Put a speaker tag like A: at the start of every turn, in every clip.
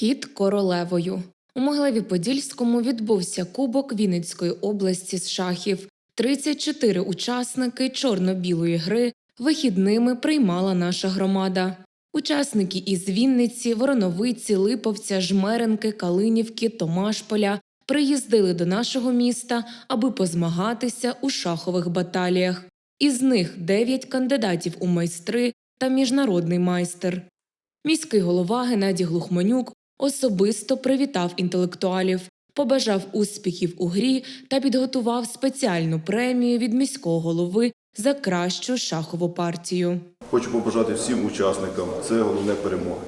A: Хід королевою. У Могилеві-Подільському відбувся Кубок Вінницької області з шахів. 34 учасники чорно-білої гри вихідними приймала наша громада. Учасники із Вінниці, Вороновиці, Липовця, Жмеренки, Калинівки, Томашполя приїздили до нашого міста, аби позмагатися у шахових баталіях. Із них 9 кандидатів у майстри та міжнародний майстер. Міський голова Геннадій Глухманюк особисто привітав інтелектуалів, побажав успіхів у грі та підготував спеціальну премію від міського голови за кращу шахову партію.
B: Хочу побажати всім учасникам. Це головне перемоги.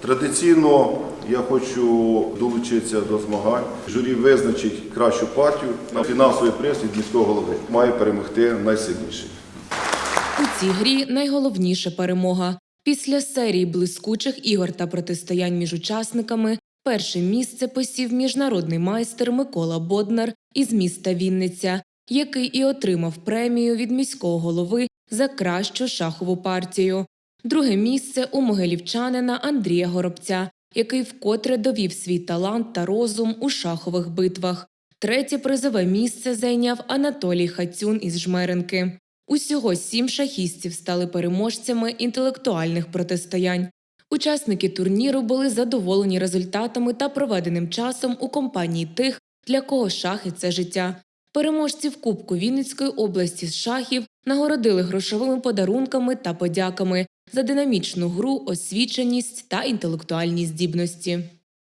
B: Традиційно я хочу долучитися до змагань. Журі визначить кращу партію. На фінансовий приз від міського голови має перемогти найсильніший.
A: У цій грі найголовніша перемога. Після серії блискучих ігор та протистоянь між учасниками перше місце посів міжнародний майстер Микола Боднар із міста Вінниця, який і отримав премію від міського голови за кращу шахову партію. Друге місце у могилівчанина Андрія Горобця, який вкотре довів свій талант та розум у шахових битвах. Третє призове місце зайняв Анатолій Хацюн із Жмеренки. Усього сім шахістів стали переможцями інтелектуальних протистоянь. Учасники турніру були задоволені результатами та проведеним часом у компанії тих, для кого шахи це життя. Переможців Кубку Вінницької області з шахів нагородили грошовими подарунками та подяками за динамічну гру, освіченість та інтелектуальні здібності.